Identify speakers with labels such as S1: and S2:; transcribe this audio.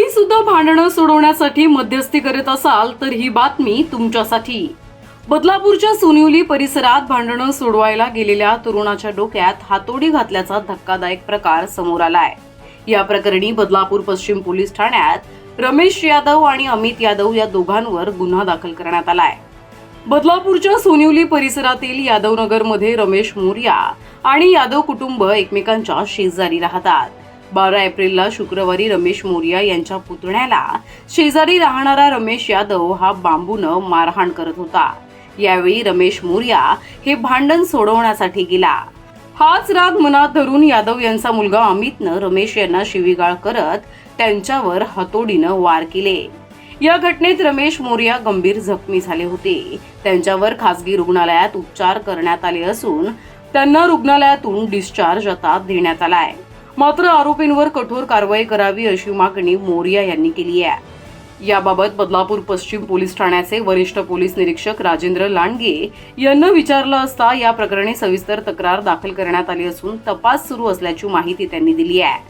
S1: तुम्ही सुद्धा भांडणं सोडवण्यासाठी मध्यस्थी करत असाल तर ही बातमी तुमच्यासाठी. बदलापूरच्या सोनिवली परिसरात भांडणं सोडवायला गेलेल्या तरुणाच्या डोक्यात हातोडी घातल्याचा धक्कादायक प्रकार समोर आलाय. या प्रकरणी बदलापूर पश्चिम पोलीस ठाण्यात रमेश यादव आणि अमित यादव या दोघांवर गुन्हा दाखल करण्यात आलाय. बदलापूरच्या सोनिवली परिसरातील यादवनगरमध्ये रमेश मोर्या आणि यादव कुटुंब एकमेकांच्या शेजारी राहतात. बारा एप्रिलला शुक्रवारी रमेश मोरिया यांच्या पुतण्याला शेजारी राहणारा रमेश यादव हा बांबूनं मारहाण करत होता. यावेळी रमेश मोरिया हे भांडण सोडवण्यासाठी गेला. हाच राग मनात धरून यादव यांचा मुलगा अमितनं रमेश यांना शिवीगाळ करत त्यांच्यावर हतोडीनं वार केले. या घटनेत रमेश मोरिया गंभीर जखमी झाले होते. त्यांच्यावर खासगी रुग्णालयात उपचार करण्यात आले असून त्यांना रुग्णालयातून डिस्चार्ज आता देण्यात आलाय. मात्र आरोपींवर कठोर कारवाई करावी अशी मागणी मोरिया यांनी केली आहे. याबाबत बदलापूर पश्चिम पोलीस ठाण्याचे वरिष्ठ पोलीस निरीक्षक राजेंद्र लांडगे यांना विचारलं असता या प्रकरणी सविस्तर तक्रार दाखल करण्यात आली असून तपास सुरू असल्याची माहिती त्यांनी दिली आहे.